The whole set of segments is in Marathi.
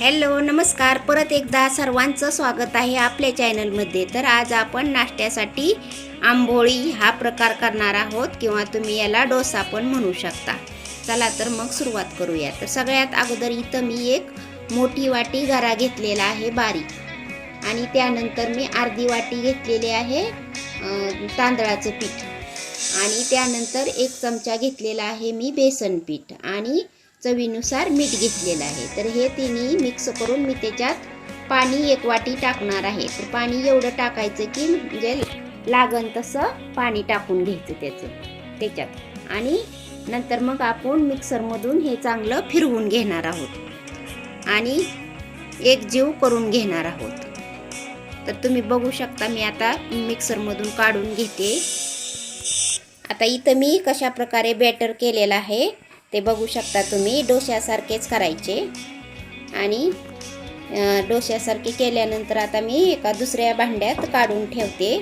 हॅलो नमस्कार. परत एकदा सर्वांचं स्वागत आहे आपल्या चॅनलमध्ये. तर आज आपण नाश्त्यासाठी आंबोळी हा प्रकार करणार आहोत किंवा तुम्ही याला डोसा पण म्हणू शकता. चला तर मग सुरुवात करूया. तर सगळ्यात अगोदर इथं मी एक मोठी वाटी गरा घेतलेला आहे बारीक. आणि त्यानंतर मी अर्धी वाटी घेतलेली आहे तांदळाचं पीठ. आणि त्यानंतर एक चमचा घेतलेला आहे मी बेसन पीठ. आणि चवीनुसार मीठ घेतलेलं आहे. तर हे तिन्ही मिक्स करून मी त्याच्यात पाणी एक वाटी टाकणार आहे. तर पाणी एवढं टाकायचं की म्हणजे लागन तसं पाणी टाकून घ्यायचं त्याचं त्याच्यात. आणि नंतर मग आपण मिक्सरमधून हे चांगलं फिरवून घेणार आहोत. आणि एक जीव करून घेणार आहोत. तर तुम्ही बघू शकता मी आता मिक्सरमधून काढून घेते. आता इथं मी कशा प्रकारे बॅटर केलेलं आहे ते बघू शकता तुम्ही. डोश्यासारखेच करायचे. आणि डोश्यासारखे केल्यानंतर आता मी एका दुसऱ्या भांड्यात काढून ठेवते.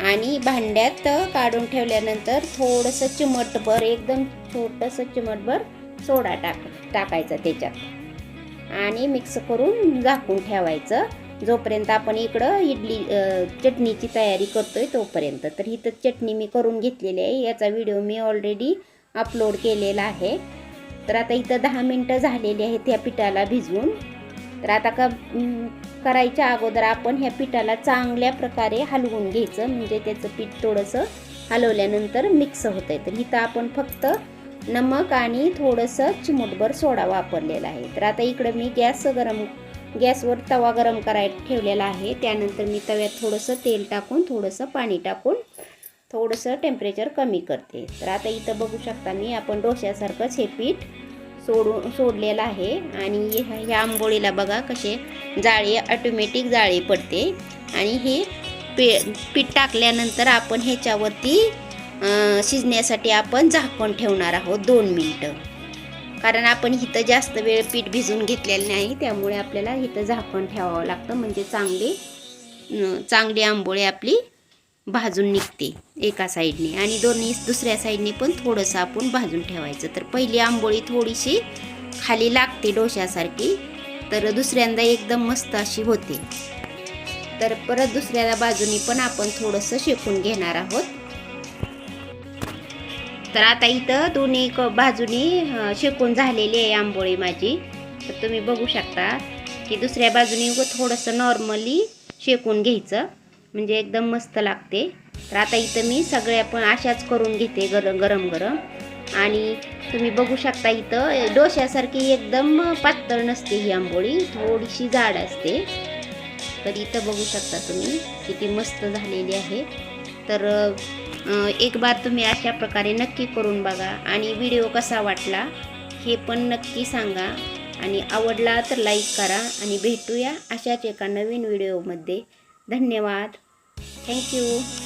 आणि भांड्यात काढून ठेवल्यानंतर थोडंसं चिमटभर एकदम छोटंसं चिमटभर सोडा टाक टाकायचा त्याच्यात. आणि मिक्स करून झाकून ठेवायचं. जोपर्यंत आपण इकडं इडली चटणीची तयारी करतोय तोपर्यंत. तर इथं चटणी मी करून घेतलेली आहे. याचा व्हिडिओ मी ऑलरेडी अपलोड केलेला आहे. तर आता इथं दहा मिनटं झालेली आहेत ह्या पिठाला भिजवून. तर आता का करायच्या अगोदर आपण ह्या पिठाला चांगल्या प्रकारे हलवून घ्यायचं. म्हणजे त्याचं पीठ थोडंसं हलवल्यानंतर मिक्स होतं आहे तर इथं आपण फक्त नमक आणि थोडंसं चिमूटभर सोडा वापरलेला आहे. तर आता इकडं मी गॅस गरम गॅसवर तवा गरम करायला ठेवलेला आहे. त्यानंतर मी तव्यात थोडंसं तेल टाकून थोडंसं पाणी टाकून थोडंसं टेम्परेचर कमी करते. तर आता इथं बघू शकता मी आपण डोश्यासारखंच हे पीठ सोडून सोडलेलं आहे. आणि ह्या आंबोळीला बघा कसे जाळी ऑटोमॅटिक जाळी पडते. आणि हे पे पीठ टाकल्यानंतर आपण ह्याच्यावरती शिजण्यासाठी आपण झाकण ठेवणार आहोत दोन मिनटं. कारण आपण इथं जास्त वेळ पीठ भिजून घेतलेलं नाही त्यामुळे आपल्याला इथं झाकण ठेवावं लागतं. म्हणजे चांगली चांगली आंबोळी आपली भाजून निघते एका साईडने आणि दोन्ही दुसऱ्या साईडने पण थोडंसं आपण भाजून ठेवायचं. तर पहिली आंबोळी थोडीशी खाली लागते डोश्यासारखी तर दुसऱ्यांदा एकदम मस्त अशी होते. तर परत दुसऱ्या बाजूनी पण आपण थोडंसं शेकून घेणार आहोत. तर आता इथं दोन्ही क बाजूनी शेकून झालेली आहे आंबोळी माझी. तर तुम्ही बघू शकता की दुसऱ्या बाजूनी थोडंसं नॉर्मली शेकून घ्यायचं. म्हणजे एकदम मस्त लागते. तर आता इथं मी सगळ्या पण अशाच करून घेते गरम गरम गरम. आणि तुम्ही बघू शकता इथं डोश्यासारखी एकदम पातळ नसते ही आंबोळी थोडीशी जाड असते. तर इथं बघू शकता तुम्ही किती मस्त झालेली आहे. तर एक बार तुम्ही अशा प्रकारे नक्की करून बघा. आणि व्हिडिओ कसा वाटला हे पण नक्की सांगा. आणि आवडला तर लाईक करा आणि भेटूया अशाच एका नवीन व्हिडिओमध्ये. धन्यवाद. Thank you.